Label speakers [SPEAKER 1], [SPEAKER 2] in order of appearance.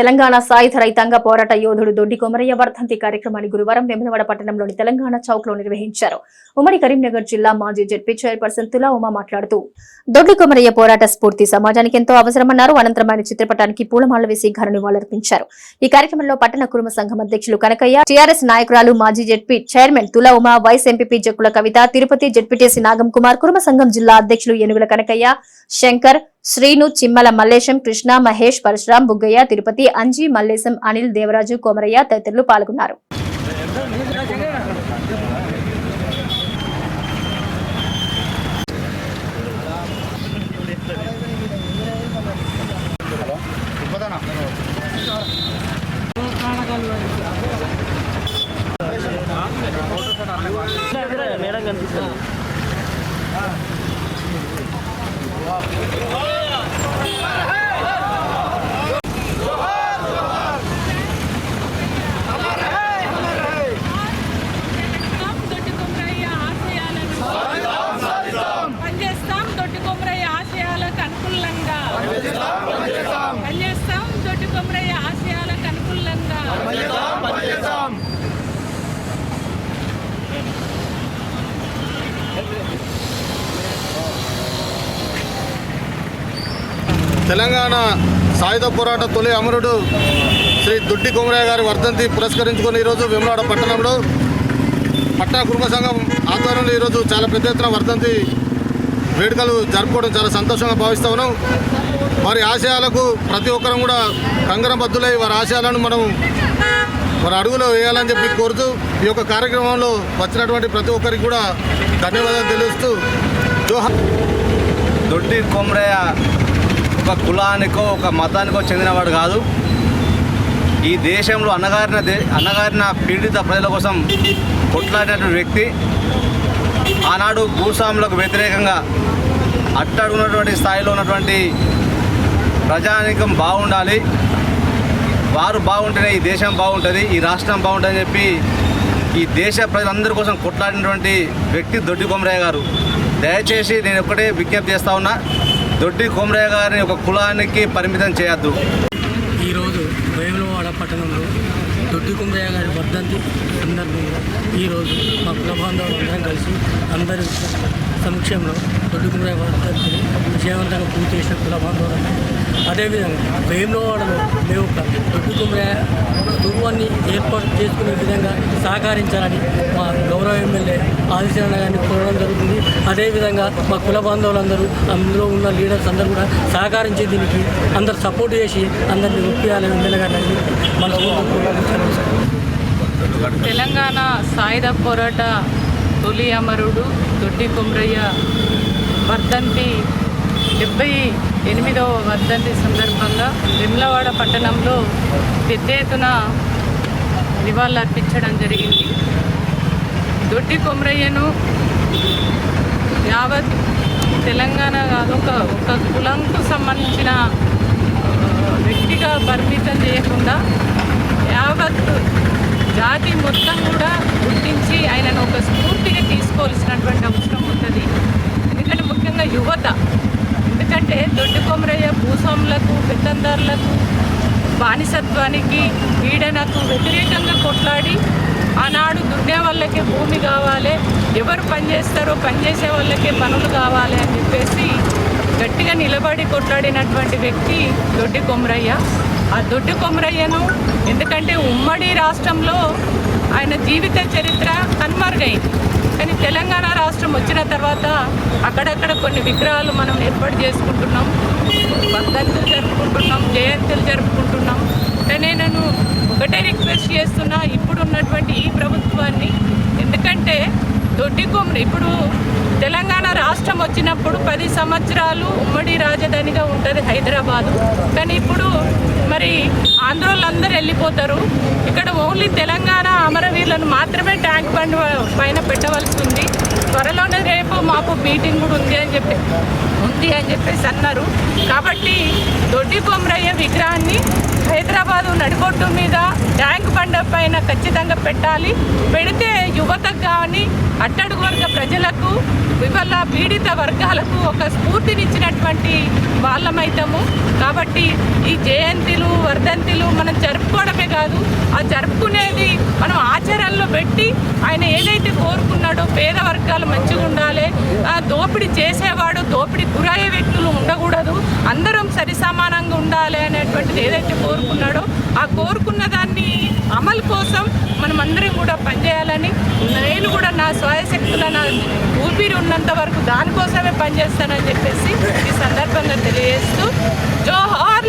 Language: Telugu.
[SPEAKER 1] తెలంగాణ సాయుధ రైతాంగ పోరాట యోధుడు దొడ్డి కొమరయ్య వర్ధంతి కార్యక్రమాన్ని గురువారం వేములవాడ పట్టణంలోని తెలంగాణ చౌక్లో నిర్వహించారు. ఉమ్మడి కరీంనగర్ జిల్లా మాజీ జడ్పీ చైర్పర్సన్ తులా ఉమా మాట్లాడుతూ దొడ్డి కొమరయ్య పోరాట స్ఫూర్తి సమాజానికి ఎంతో అవసరమన్నారు. అనంతరం ఆయన చిత్రపటానికి పూలమాల వేసి ఘన నివాళులర్పించారు. ఈ కార్యక్రమంలో పట్టణ కుటుంబ సంఘం అధ్యక్షులు కనకయ్య టీఆర్ఎస్ నాయకురాలు మాజీ ZP chairman Tula Uma vice MPP Jakkula Kavitha Tirupati ZPTC Nagam Kumar కుటుంబ సంఘం జిల్లా అధ్యక్షులు ఏనుగుల కనకయ్య శంకర్ శ్రీను చిమ్మల మల్లేశం కృష్ణ మహేష్ పరశురాం బుగ్గయ్య తిరుపతి అంజీ మల్లేశం అనిల్ దేవరాజు కోమరయ్య తదితరులు పాల్గొన్నారు.
[SPEAKER 2] మేడం కనిపిస్తుంది
[SPEAKER 3] దొడ్డి కొమరయ్య ఆశయాలను పనిచేస్తాం దొడ్డి కొమరయ్య ఆశయాలకు అనుకూలంగా పనిచేస్తాం దొడ్డి కొమరయ్య ఆశయాలకు అనుకూలంగా
[SPEAKER 4] తెలంగాణ సాయుధ పోరాట తొలి అమరుడు శ్రీ దుడ్డి కుమరయ్య గారి వర్ధంతి పురస్కరించుకొని ఈరోజు వేములవాడ పట్టణంలో పట్టణ కుటుంబ సంఘం ఆధ్వర్యంలో ఈరోజు చాలా పెద్ద ఎత్తున వర్ధంతి వేడుకలు జరుపుకోవడం చాలా సంతోషంగా భావిస్తా ఉన్నాం. వారి ఆశయాలకు ప్రతి ఒక్కరం కూడా కంగరబద్దులై వారి ఆశయాలను మనం వారి అడుగులో వేయాలని చెప్పి కోరుతూ ఈ యొక్క కార్యక్రమంలో వచ్చినటువంటి ప్రతి ఒక్కరికి కూడా ధన్యవాదాలు తెలుస్తూ.
[SPEAKER 5] దొడ్డి కొమరయ్య ఒక కులానికో ఒక మతానికో చెందినవాడు కాదు. ఈ దేశంలో అన్నగారిన దే అన్నగారిన పీడిత ప్రజల కోసం కొట్లాడినటువంటి వ్యక్తి ఆనాడు భూస్వాములకు వ్యతిరేకంగా అట్టడుగున్నటువంటి స్థాయిలో ఉన్నటువంటి ప్రజానికం బాగుండాలి. వారు బాగుంటేనే ఈ దేశం బాగుంటుంది ఈ రాష్ట్రం బాగుంటుందని చెప్పి ఈ దేశ ప్రజలందరి కోసం కొట్లాడినటువంటి వ్యక్తి దొడ్డి కొమరయ్య గారు. దయచేసి నేను ఒక్కటే విజ్ఞప్తి చేస్తా ఉన్నా దొడ్డి కొమరయ్య గారిని ఒక కులానికి పరిమితం చేయొద్దు.
[SPEAKER 2] ఈరోజు వేములవాడ పట్టణంలో దొడ్డి కుమరయ్య గారి వర్ధంతి సందర్భంగా ఈరోజు మా కుల బాంధవులు అందరం కలిసి అందరి సమక్షంలో దొడ్డుకునే కుమరయ్య విజయవంతంగా పూర్తి చేసిన కుల అదేవిధంగా అదేవిధంగా వేములవాడలో మేము ఒక దొడ్డి దుర్వాన్ని ఏర్పాటు చేసుకునే విధంగా సహకరించాలని మా గౌరవ ఎమ్మెల్యే ఆదిశరణ గారిని కోరడం జరుగుతుంది. అదేవిధంగా మా కుల బాంధవులందరూ అందులో ఉన్న లీడర్స్ అందరూ కూడా సహకరించి దీనికి అందరు సపోర్ట్ చేసి అందరినీ ఒప్పియాలని ఎమ్మెల్యే గారిని మన
[SPEAKER 3] తెలంగాణ సాయుధ పోరాట తొలి అమరుడు దొడ్డి కుమ్రయ్య. వర్ధంతి డెబ్బై ఎనిమిదవ వర్ధంతి సందర్భంగా నిమ్లవాడ పట్టణంలో పెద్ద ఎత్తున నివాళులర్పించడం జరిగింది. దొడ్డి కొమరయ్యను యావత్ తెలంగాణ కాదు ఒక ఒక కులంకు సంబంధించిన వ్యక్తిగా పరిమితం చేయకుండా యావత్ జాతి మొత్తం కూడా గుర్తించి ఆయనను ఒక స్ఫూర్తిగా అవసరం ఉంటుంది. ఎందుకంటే ముఖ్యంగా యువత. ఎందుకంటే దొడ్డు కొమరయ్య భూస్వాములకు పెత్తందారులకు బానిసత్వానికి పీడనకు వ్యతిరేకంగా కొట్లాడి ఆనాడు దున్నే వాళ్ళకే భూమి కావాలి ఎవరు పనిచేస్తారో పనిచేసే వాళ్ళకే పనులు కావాలి అని చెప్పేసి గట్టిగా నిలబడి కొట్లాడినటువంటి వ్యక్తి దొడ్డి కొమరయ్య. ఆ దొడ్డి కొమరయ్యను ఎందుకంటే ఉమ్మడి రాష్ట్రంలో ఆయన జీవిత చరిత్ర కనుమరుగైంది. కానీ వచ్చిన తర్వాత అక్కడక్కడ కొన్ని విగ్రహాలు మనం ఏర్పాటు చేసుకుంటున్నాం. వర్ధంతులు జరుపుకుంటున్నాం జయంతులు జరుపుకుంటున్నాం. కానీ నేను ఒకటే రిక్వెస్ట్ చేస్తున్నా ఇప్పుడు ఉన్నటువంటి ఈ ప్రభుత్వాన్ని. ఎందుకంటే దొడ్డి కొమ్మరి ఇప్పుడు తెలంగాణ రాష్ట్రం వచ్చినప్పుడు పది సంవత్సరాలు ఉమ్మడి రాజధానిగా ఉంటుంది హైదరాబాదు. కానీ ఇప్పుడు మరి ఆంధ్రోళ్ళందరూ వెళ్ళిపోతారు. ఇక్కడ ఓన్లీ తెలంగాణ అమరవీరులను మాత్రమే ట్యాంక్ బండ్ పైన పెట్టవలసి ఉంది. త్వరలో మాకు మీటింగ్ కూడా ఉంది అని చెప్పి ఉంది అని చెప్పేసి అన్నారు. కాబట్టి దొడ్డి కొమరయ్య విగ్రహాన్ని హైదరాబాదు నడిబొట్టు మీద ట్యాంక్ బండ పైన ఖచ్చితంగా పెట్టాలి. పెడితే యువతకు కానీ అట్టడుగు వర్గ ప్రజలకు వివల పీడిత వర్గాలకు ఒక స్ఫూర్తినిచ్చినటువంటి వాళ్ళమైతాము. కాబట్టి ఈ జయంతిలు వర్ధంతిలు మనం జరుపుకోవడమే కాదు ఆ జరుపుకునేది మనం ఆచరణలో పెట్టి ఆయన ఏదైతే కోరుకున్నాడో పేద వర్గాలు మంచిగా ఉండాలి ఏదైతే కోరుకున్నాడో ఆ కోరుకున్న దాన్ని అమలు కోసం మనం అందరం కూడా పనిచేయాలని నేను కూడా నా స్వయశక్తుల నా ఊపిరి ఉన్నంత వరకు దానికోసమే పనిచేస్తానని చెప్పేసి ఈ సందర్భంగా తెలియజేస్తూ జోహార్